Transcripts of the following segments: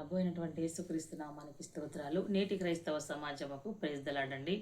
ప్రభు అయినటువంటి యేసుక్రీస్తు నామానికి స్తోత్రాలు. నేటి క్రైస్తవ సమాజముకు ప్రేజ్దలాడండి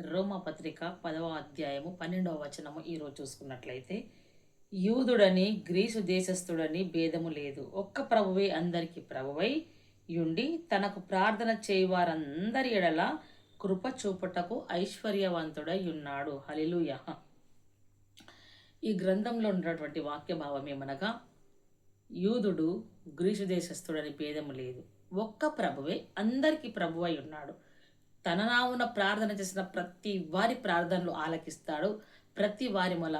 రోమ పత్రిక పదవ అధ్యాయము పన్నెండవ వచనము ఈరోజు చూసుకున్నట్లయితే యూదుడని గ్రీసు దేశస్థుడని భేదము లేదు. ఒక్క ప్రభువే అందరికీ ప్రభువై యుండి తనకు ప్రార్థన చేయవారందరి ఎడల కృప చూపుటకు ఐశ్వర్యవంతుడై ఉన్నాడు. హలిలుయ ఈ గ్రంథంలో ఉన్నటువంటి వాక్య భావం ఏమనగా యూదుడు గ్రీసు దేశస్థుడని భేదము లేదు. ఒక్క ప్రభువే అందరికీ ప్రభువై ఉన్నాడు. తన నామున ప్రార్థన చేసిన ప్రతి వారి ప్రార్థనలు ఆలకిస్తాడు. ప్రతి వారి మొల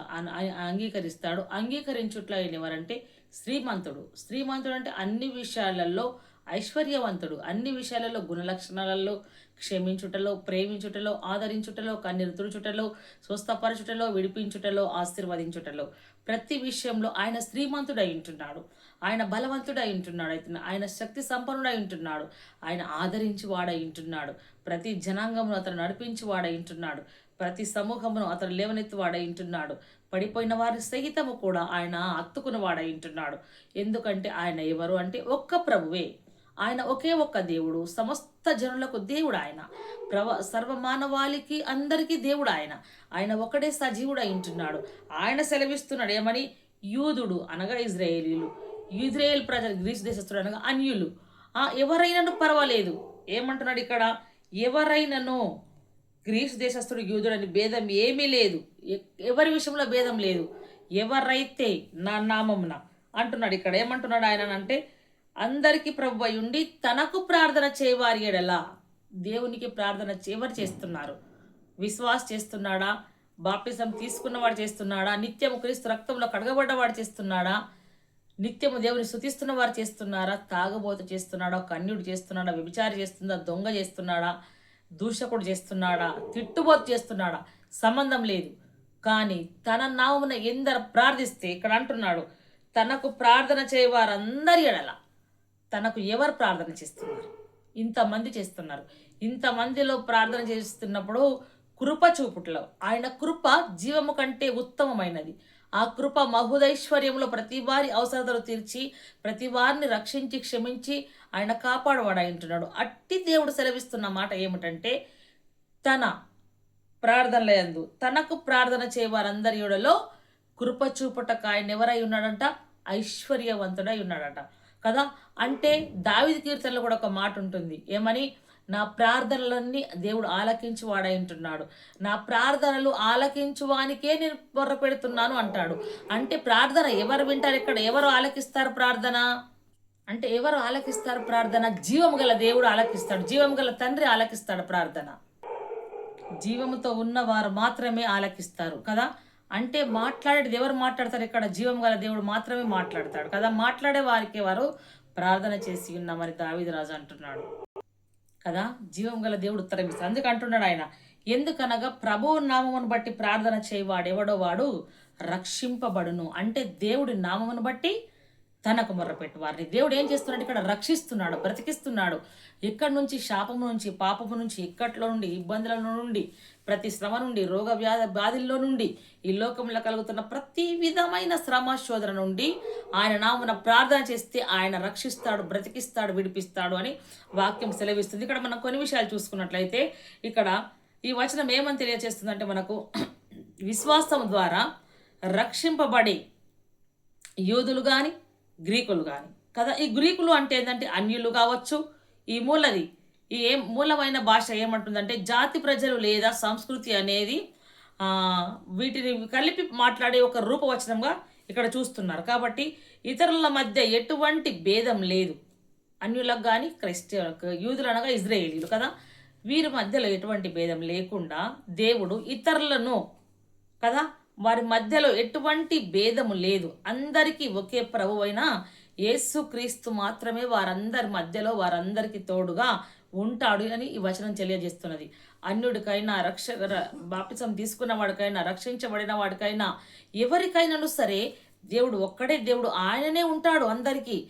అంగీకరిస్తాడు. అంగీకరించుట్లో అయినవారంటే శ్రీమంతుడు. శ్రీమంతుడు అంటే అన్ని విషయాలలో ఐశ్వర్యవంతుడు. అన్ని విషయాలలో గుణలక్షణాలలో క్షమించుటలో ప్రేమించుటలో ఆదరించుటలో కన్నీరు తుడుచుటలో స్వస్థపరచుటలో విడిపించుటలో ఆశీర్వదించుటలో. ప్రతి విషయంలో ఆయన శ్రీమంతుడై ఉంటున్నాడు. ఆయన బలవంతుడై ఉంటున్నాడు. అయితే ఆయన శక్తి సంపన్నుడై ఉంటున్నాడు. ఆయన ఆదరించి వాడై ఉంటున్నాడు. ప్రతి జనాంగమును అతను నడిపించి వాడై ఉంటున్నాడు. ప్రతి సమూహమును అతను లేవనెత్తి వాడై ఉంటున్నాడు. పడిపోయిన వారి సహితము కూడా ఆయన అత్తుకుని వాడై ఉంటున్నాడు. ఎందుకంటే ఆయన ఎవరు అంటే ఒక్క ప్రభువే. ఆయన ఒకే ఒక్క దేవుడు సమస్త జనులకు దేవుడు ఆయన ప్రవ సర్వమానవాళికి అందరికీ దేవుడు ఆయన ఆయన ఒకడే సజీవుడు ఉంటున్నాడు. ఆయన సెలవిస్తున్నాడు ఏమని? యూదుడు అనగా ఇజ్రాయేలీలు. ఇజ్రాయేల్ ప్రజలు గ్రీస్ దేశస్తుడు అనగా అన్యులు. ఆ ఎవరైనాను పర్వాలేదు. ఏమంటున్నాడు ఇక్కడ? ఎవరైనాను? గ్రీస్ దేశస్థుడు యూదుడని భేదం ఏమీ లేదు. ఎ- ఎవరి విషయంలో భేదం లేదు. ఎవరైతే నా నామమున అంటున్నాడు ఇక్కడ ఏమంటున్నాడు ఆయన అంటే అందరికీ ప్రభు ఉండి తనకు ప్రార్థన చేయవారి ఎడలా దేవునికి ప్రార్థన చే- చేస్తున్నారు. విశ్వాస్ చేస్తున్నాడా? బాప్టిజం తీసుకున్నవాడు చేస్తున్నాడా? నిత్యము క్రీస్తు రక్తంలో కడగబడ్డవాడు చేస్తున్నాడా? నిత్యము దేవుని స్థుతిస్తున్న వారు చేస్తున్నారా? తాగబోత చేస్తున్నాడా? కన్యుడు చేస్తున్నాడా? వ్యభిచారి చేస్తుందా దొంగ చేస్తున్నాడా? దూషకుడు చేస్తున్నాడా? తిట్టుబోత చేస్తున్నాడా? సంబంధం లేదు. కానీ తన నామున ఎందరు ప్రార్థిస్తే ఇక్కడ అంటున్నాడు తనకు ప్రార్థన చేయవారందరి ఎడలా తనకు ఎవరు ప్రార్థన చేస్తున్నారు? ఇంతమంది చేస్తున్నారు. ఇంతమందిలో ప్రార్థన చేస్తున్నప్పుడు కృప చూపుట్లో ఆయన కృప జీవము కంటే ఉత్తమమైనది. ఆ కృప మహుదైశ్వర్యంలో ప్రతి వారి అవసరతలు తీర్చి ప్రతి వారిని రక్షించి క్షమించి ఆయన కాపాడవాడాయింటున్నాడు అట్టి దేవుడు సెలవిస్తున్న మాట ఏమిటంటే తన ప్రార్థనలందు తనకు ప్రార్థన చేయవారందరి కృప చూపుటకు ఆయన ఎవరై ఉన్నాడంట? ఐశ్వర్యవంతుడై ఉన్నాడట. కదా? అంటే దావిది కీర్తనలో కూడా ఒక మాట ఉంటుంది. ఏమని? నా ప్రార్థనలన్నీ దేవుడు ఆలకించి వాడైంటున్నాడు నా ప్రార్థనలు ఆలకించువానికే నేను బొర్ర పెడుతున్నాను అంటాడు. అంటే ప్రార్థన ఎవరు వింటారు ఇక్కడ? ఎవరు ఆలకిస్తారు ప్రార్థన? అంటే ఎవరు ఆలకిస్తారు ప్రార్థన? జీవము గల దేవుడు ఆలకిస్తాడు. జీవము గల తండ్రి ఆలకిస్తాడు ప్రార్థన. జీవముతో ఉన్నవారు మాత్రమే ఆలకిస్తారు కదా? అంటే మాట్లాడేది ఎవరు మాట్లాడతారు? ఇక్కడ జీవం గల దేవుడు మాత్రమే మాట్లాడతాడు కదా. మాట్లాడే వారికి వారు ప్రార్థన చేసి ఉన్న మరి దావిదరాజు అంటున్నాడు. కదా? జీవం గల దేవుడు ఉత్తరం ఇస్తాడు. అందుకు అంటున్నాడు ఆయన. ఎందుకనగా ప్రభువు నామమును బట్టి ప్రార్థన చేయవాడు ఎవడో వాడు రక్షింపబడును. అంటే దేవుడి నామమును బట్టి తనకు మొర్రపెట్టు వారిని దేవుడు ఏం చేస్తున్నాడు ఇక్కడ రక్షిస్తున్నాడు బ్రతికిస్తున్నాడు. ఇక్కడి నుంచి శాపము నుంచి పాపము నుంచి ఇక్కట్లో నుండి ఇబ్బందుల నుండి ప్రతి శ్రమ నుండి రోగ వ్యాధ వ్యాధుల్లో నుండి ఈ లోకంలో కలుగుతున్న ప్రతి విధమైన శ్రమ శోధన నుండి ఆయన నామున ప్రార్థన చేస్తే ఆయన రక్షిస్తాడు బ్రతికిస్తాడు విడిపిస్తాడు అని వాక్యం సెలవిస్తుంది. ఇక్కడ మనం కొన్ని విషయాలు చూసుకున్నట్లయితే ఇక్కడ ఈ వచనం ఏమని తెలియజేస్తుందంటే మనకు విశ్వాసం ద్వారా రక్షింపబడి యూదులు కానీ గ్రీకులు కానీ కదా ఈ గ్రీకులు అంటే ఏంటంటే అన్యులు కావచ్చు ఈ మూలది ఈ ఏ మూలమైన భాష ఏమంటుందంటే జాతి ప్రజలు లేదా సంస్కృతి అనేది వీటిని కలిపి మాట్లాడే ఒక రూపవచనంగా ఇక్కడ చూస్తున్నారు. కాబట్టి ఇతరుల మధ్య ఎటువంటి భేదం లేదు. అన్యులకు కానీ క్రైస్టియన్ యూదులు అనగా ఇజ్రాయేలీలు కదా వీరి మధ్యలో ఎటువంటి భేదం లేకుండా దేవుడు ఇతరులను కదా వారి మధ్యలో ఎటువంటి భేదము లేదు. అందరికీ ఒకే ప్రభు అయిన యేసుక్రీస్తు మాత్రమే వారందరి మధ్యలో వారందరికీ తోడుగా ఉంటాడు అని ఈ వచనం తెలియజేస్తున్నది. అన్యుడికైనా రక్ష ర- బాప్తిసం తీసుకున్న వాడికైనా రక్షించబడిన వాడికైనా ఎవరికైనాను సరే దేవుడు ఒక్కడే దేవుడు ఆయననే ఉంటాడు అందరికీ.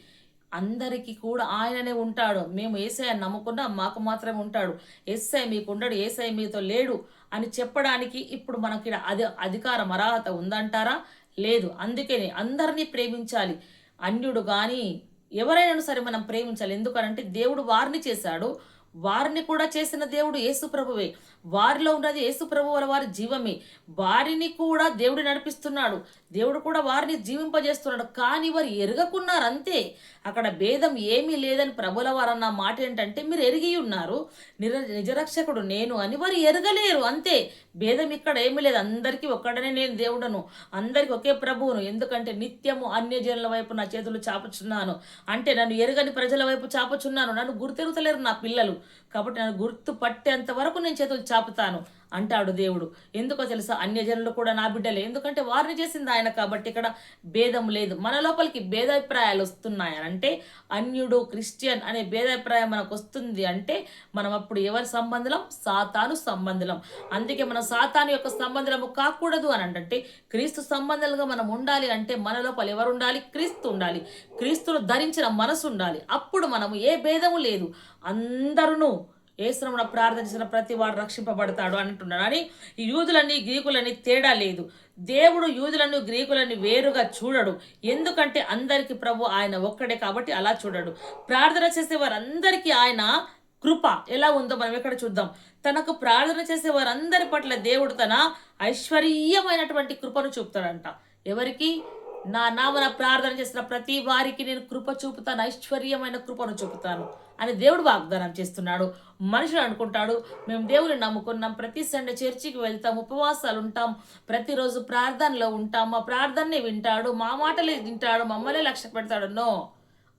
అందరికీ కూడా ఆయననే ఉంటాడు. మేము ఏసఐ నమ్ముకున్నా మాకు మాత్రమే ఉంటాడు. ఎస్ఐ మీకు ఉండడు ఏసఐ మీతో లేడు. అని చెప్పడానికి ఇప్పుడు మనకి అది అధికారం అర్హత ఉందంటారా? లేదు. అందుకని అందరినీ ప్రేమించాలి. అన్యుడు కానీ ఎవరైనా సరే మనం ప్రేమించాలి. ఎందుకనంటే దేవుడు వారిని చేశాడు. వారిని కూడా చేసిన దేవుడు యేసుప్రభువే వారిలో ఉన్నది యేసు వల్ల వారి జీవమే. వారిని కూడా దేవుడు నడిపిస్తున్నాడు. దేవుడు కూడా వారిని జీవింపజేస్తున్నాడు. కానీ వారు ఎరగకున్నారు అంతే. అక్కడ భేదం ఏమీ లేదని ప్రభుల వారు అన్న మాట ఏంటంటే మీరు ఎరిగి ఉన్నారు. నిర నిజరక్షకుడు నేను అని వారు ఎరగలేరు అంతే. భేదం ఇక్కడ ఏమీ లేదు. అందరికీ ఒక్కడనే నేను దేవుడను. అందరికీ ఒకే ప్రభువును. ఎందుకంటే నిత్యము అన్యజనుల వైపు నా చేతులు చాపుచున్నాను. అంటే నన్ను ఎరగని ప్రజల వైపు చాపుచున్నాను. నన్ను గుర్తెరుగుతలేరు నా పిల్లలు. కాబట్టి నన్ను గుర్తు పట్టేంత వరకు నేను చేతులు చాపుతాను. అంటాడు దేవుడు. ఎందుకో తెలుసా? అన్యజనులు కూడా నా బిడ్డలే. ఎందుకంటే వారిని చేసింది ఆయన కాబట్టి ఇక్కడ భేదం లేదు. మన లోపలికి భేదాభిప్రాయాలు వస్తున్నాయి అని అంటే అన్యుడు క్రిస్టియన్ అనే భేదాభిప్రాయం మనకు వస్తుంది అంటే మనం అప్పుడు ఎవరి సంబంధం సాతాను సంబంధం అందుకే మనం సాతాను యొక్క సంబంధము కాకూడదు అని అంటే క్రీస్తు సంబంధాలుగా మనం ఉండాలి అంటే మన లోపల ఎవరు ఉండాలి? క్రీస్తు ఉండాలి. క్రీస్తును ధరించిన మనసు ఉండాలి. అప్పుడు మనము ఏ భేదము లేదు. అందరూ ఏసునమున ప్రార్థన చేసిన ప్రతి వాడు రక్షింపబడతాడు అంటున్నాడు. అని యూదులని గ్రీకులని తేడా లేదు. దేవుడు యూదులను గ్రీకులని వేరుగా చూడడు. ఎందుకంటే అందరికీ ప్రభు ఆయన ఒక్కడే కాబట్టి అలా చూడడు. ప్రార్థన చేసే వారందరికీ ఆయన కృప. ఎలా ఉందో మనం ఎక్కడ చూద్దాం. తనకు ప్రార్థన చేసే వారందరి పట్ల దేవుడు తన ఐశ్వర్యమైనటువంటి కృపను చూపుతాడంట. ఎవరికి? నా నామన ప్రార్థన చేసిన ప్రతి వారికి నేను కృప చూపుతాను ఐశ్వర్యమైన కృపను చూపుతాను. అని దేవుడు వాగ్దానం చేస్తున్నాడు. మనుషులు అనుకుంటాడు మేము దేవుని నమ్ముకున్నాం ప్రతి సండే చర్చికి వెళ్తాం ఉపవాసాలు ఉంటాం ప్రతిరోజు ప్రార్థనలో ఉంటాం మా ప్రార్థనని వింటాడు మా మాటలే వింటాడు మమ్మల్ని లక్ష్య పెడతాడు. నో.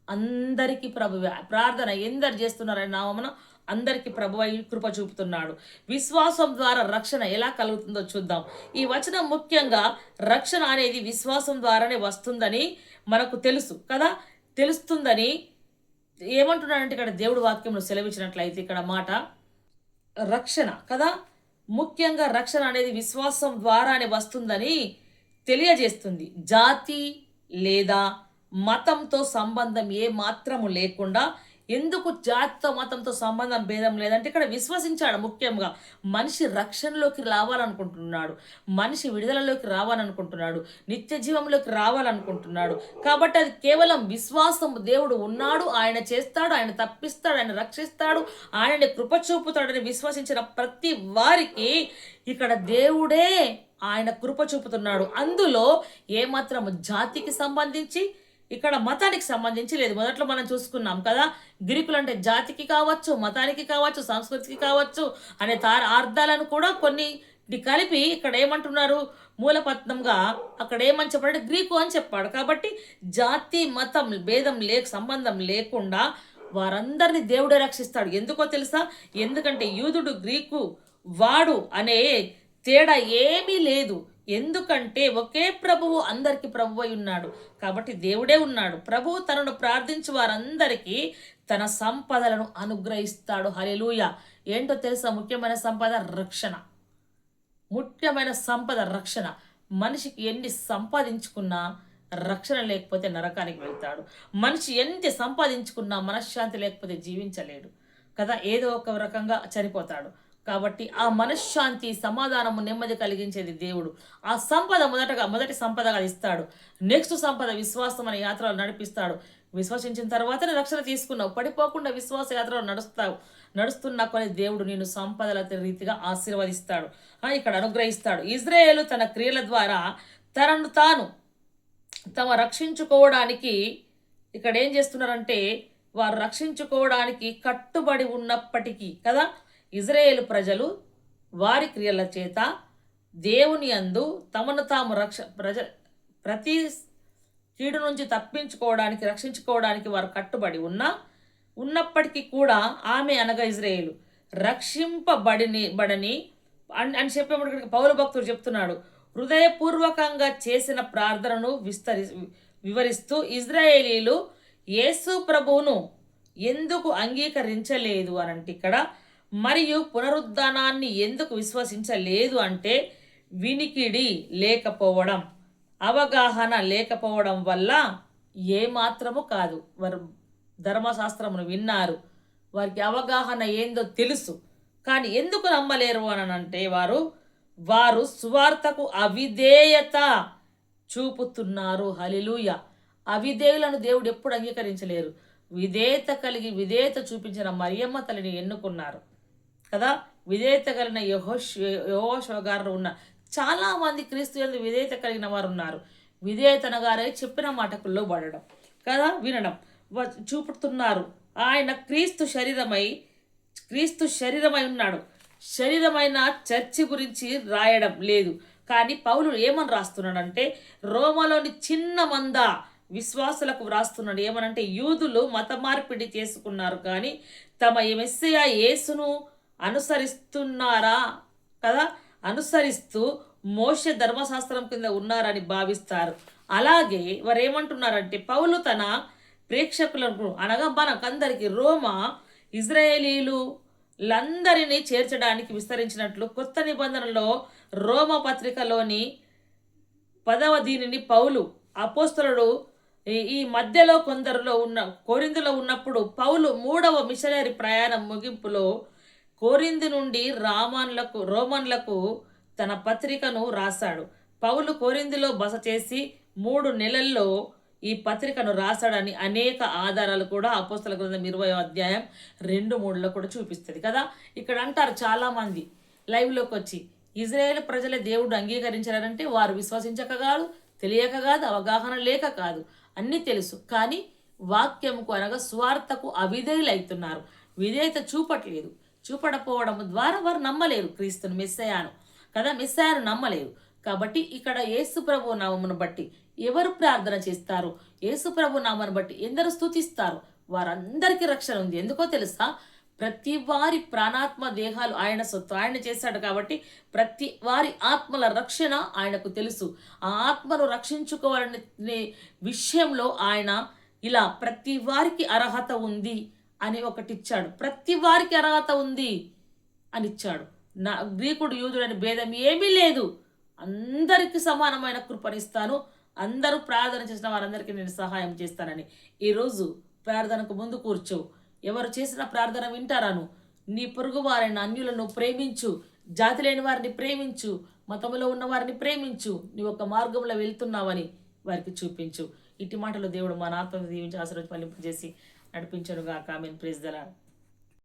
అందరికీ ప్రభు ప్రార్థన ఎందరు చేస్తున్నారని నామన అందరికీ ప్రభు అయి కృప చూపుతున్నాడు. విశ్వాసం ద్వారా రక్షణ ఎలా కలుగుతుందో చూద్దాం. ఈ వచనం ముఖ్యంగా రక్షణ అనేది విశ్వాసం ద్వారానే వస్తుందని మనకు తెలుసు కదా? తెలుస్తుందని ఏమంటున్నాడంటే ఇక్కడ దేవుడు వాక్యంలో సెలవిచ్చినట్లయితే ఇక్కడ మాట రక్షణ కదా? ముఖ్యంగా రక్షణ అనేది విశ్వాసం ద్వారానే వస్తుందని తెలియజేస్తుంది. జాతి లేదా మతంతో సంబంధం ఏ మాత్రము లేకుండా ఎందుకు జాతితో మతంతో సంబంధం భేదం లేదంటే ఇక్కడ విశ్వసించాడు ముఖ్యంగా. మనిషి రక్షణలోకి రావాలనుకుంటున్నాడు. మనిషి విడుదలలోకి రావాలనుకుంటున్నాడు. నిత్య జీవంలోకి రావాలనుకుంటున్నాడు. కాబట్టి అది కేవలం విశ్వాసం దేవుడు ఉన్నాడు ఆయన చేస్తాడు ఆయన తప్పిస్తాడు ఆయన రక్షిస్తాడు ఆయనని కృప చూపుతాడని విశ్వసించిన ప్రతి వారికి ఇక్కడ దేవుడే ఆయన కృప చూపుతున్నాడు. అందులో ఏమాత్రం జాతికి సంబంధించి ఇక్కడ మతానికి సంబంధించి లేదు. మొదట్లో మనం చూసుకున్నాం కదా గ్రీకులు అంటే జాతికి కావచ్చు మతానికి కావచ్చు సంస్కృతికి కావచ్చు అనే తార అర్థాలను కూడా కొన్ని కలిపి ఇక్కడ ఏమంటున్నారు? మూలపత్నంగా అక్కడ ఏమని చెప్పాడు గ్రీకు అని చెప్పాడు. కాబట్టి జాతి మతం భేదం లే సంబంధం లేకుండా వారందరిని దేవుడే రక్షిస్తాడు. ఎందుకో తెలుసా? ఎందుకంటే యూదుడు గ్రీకు వాడు అనే తేడా ఏమీ లేదు. ఎందుకంటే ఒకే ప్రభువు అందరికీ ప్రభు అయి ఉన్నాడు. కాబట్టి దేవుడే ఉన్నాడు. ప్రభువు తనను ప్రార్థించి వారందరికీ తన సంపదలను అనుగ్రహిస్తాడు. హలెలూయ ఏంటో తెలుసా? ముఖ్యమైన సంపద రక్షణ. ముఖ్యమైన సంపద రక్షణ. మనిషికి ఎన్ని సంపాదించుకున్నా రక్షణ లేకపోతే నరకానికి వెళ్తాడు. మనిషి ఎంత సంపాదించుకున్నా మనశ్శాంతి లేకపోతే జీవించలేడు. కదా? ఏదో ఒక రకంగా చనిపోతాడు. కాబట్టి ఆ మనశ్శాంతి సమాధానము నెమ్మది కలిగించేది దేవుడు. ఆ సంపద మొదటగా మొదటి సంపదగా ఇస్తాడు. నెక్స్ట్ సంపద విశ్వాసం అనే యాత్రలు నడిపిస్తాడు. విశ్వసించిన తర్వాతనే రక్షణ తీసుకున్నావు. పడిపోకుండా విశ్వాస యాత్రలో నడుస్తావు. నడుస్తున్న కొన్ని దేవుడు నేను సంపదల రీతిగా ఆశీర్వదిస్తాడు. ఇక్కడ అనుగ్రహిస్తాడు. ఇజ్రాయేలు తన క్రియల ద్వారా తనను తాను తమ రక్షించుకోవడానికి ఇక్కడ ఏం చేస్తున్నారంటే వారు రక్షించుకోవడానికి కట్టుబడి ఉన్నప్పటికీ కదా? ఇజ్రాయేల్ ప్రజలు వారి క్రియల చేత దేవుని అందు తమను తాము రక్ష ప్రజ ప్రతి కీడు నుంచి తప్పించుకోవడానికి రక్షించుకోవడానికి వారు కట్టుబడి ఉన్నా ఉన్నప్పటికీ కూడా ఆమె అనగా ఇజ్రాయేలు. రక్షింపబడిని బడని అని అని ఇక్కడ పౌరు భక్తుడు చెప్తున్నాడు. హృదయపూర్వకంగా చేసిన ప్రార్థనను విస్తరి వివరిస్తూ ఇజ్రాయేలీలు యేసు ప్రభువును ఎందుకు అంగీకరించలేదు అని అంటే ఇక్కడ మరియు పునరుద్ధానాన్ని ఎందుకు విశ్వసించలేదు అంటే వినికిడి లేకపోవడం అవగాహన లేకపోవడం వల్ల ఏమాత్రము కాదు. వారు ధర్మశాస్త్రమును విన్నారు. వారికి అవగాహన ఏందో తెలుసు. కానీ ఎందుకు నమ్మలేరు అని అంటే వారు వారు సువార్తకు అవిధేయత చూపుతున్నారు. హలిలుయ అవిధేయులను దేవుడు ఎప్పుడు అంగీకరించలేరు. విధేయత కలిగి విధేయత చూపించిన మరియమ్మ తల్లిని ఎన్నుకున్నారు. కదా? విధేయత కలిగిన యహోష్ యహోష గారు ఉన్న చాలామంది క్రీస్తు విధేయత కలిగిన వారు ఉన్నారు విధేయతన గారే చెప్పిన మాటకు లోబడడం కదా? వినడం. వ- చూపుతున్నారు. ఆయన క్రీస్తు శరీరమై క్రీస్తు శరీరమై ఉన్నాడు. శరీరమైన చర్చి గురించి రాయడం లేదు. కానీ పౌలు ఏమని రాస్తున్నాడంటే రోమలోని చిన్న మంద విశ్వాసులకు వ్రాస్తున్నాడు. ఏమనంటే యూదులు మత మార్పిడి చేసుకున్నారు కానీ తమ మెస్సయ యేసును అనుసరిస్తున్నారా? కదా? అనుసరిస్తూ మోష ధర్మశాస్త్రం కింద ఉన్నారని భావిస్తారు. అలాగే వారు ఏమంటున్నారంటే పౌలు తన ప్రేక్షకులకు అనగా మనకందరికీ రోమా ఇజ్రాయేలీలు లందరినీ చేర్చడానికి విస్తరించినట్లు కొత్త నిబంధనలో రోమ పత్రికలోని పదవ దీనిని పౌలు అపోస్తలుడు ఈ- ఈ మధ్యలో కొందరిలో ఉన్న కోరిందులో ఉన్నప్పుడు పౌలు మూడవ మిషనరీ ప్రయాణం ముగింపులో కోరింది నుండి రామాన్లకు రోమన్లకు తన పత్రికను రాశాడు. పౌలు కోరిందిలో బస చేసి మూడు నెలల్లో ఈ పత్రికను రాశాడని అనేక ఆధారాలు కూడా అపోస్తల గ్రంథం ఇరవై అధ్యాయం రెండు మూడులో కూడా చూపిస్తుంది కదా? ఇక్కడ అంటారు చాలామంది లైవ్లోకి వచ్చి ఇజ్రాయేల్ ప్రజల దేవుడు అంగీకరించారంటే వారు విశ్వసించక కాదు తెలియక కాదు అవగాహన లేక కాదు. అన్నీ తెలుసు. కానీ వాక్యముకు అనగా స్వార్థకు అవిధేయులైతున్నారు. విధేయత చూపట్లేదు. చూపడపోవడం ద్వారా వారు నమ్మలేరు క్రీస్తును అయ్యాను కదా? మెస్సయాను నమ్మలేరు. కాబట్టి ఇక్కడ యేసు ప్రభు నామమును బట్టి ఎవరు ప్రార్థన చేస్తారు? యేసు ప్రభు నామను బట్టి ఎందరు స్థుతిస్తారు వారందరికీ రక్షణ ఉంది. ఎందుకో తెలుసా? ప్రతి వారి ప్రాణాత్మ దేహాలు ఆయన సొత్తు ఆయన చేశాడు కాబట్టి ప్రతి వారి ఆత్మల రక్షణ ఆయనకు తెలుసు. ఆ ఆత్మను రక్షించుకోవాలనే విషయంలో ఆయన ఇలా ప్రతి వారికి అర్హత ఉంది. అని ఒకటి ఇచ్చాడు. ప్రతి వారికి అర్హత ఉంది అని ఇచ్చాడు. నా గ్రీకుడు యూదుడని భేదం ఏమీ లేదు. అందరికీ సమానమైన కృపనిస్తాను అందరూ ప్రార్థన చేసిన వారందరికీ నేను సహాయం చేస్తానని. ఈరోజు ప్రార్థనకు ముందు కూర్చో. ఎవరు చేసిన ప్రార్థన వింటారాను? నీ పొరుగు వారైన అన్యులను ప్రేమించు. జాతి లేని వారిని ప్రేమించు. మతంలో ఉన్న వారిని ప్రేమించు. నీ ఒక మార్గంలో వెళ్తున్నావని వారికి చూపించు. ఇటు మాటలు దేవుడు మన ఆత్మను దీవించి ఆశీర్వదించి ఫలింపజేసి నడిపించనుగా మీన్ ప్రేజ్ దలా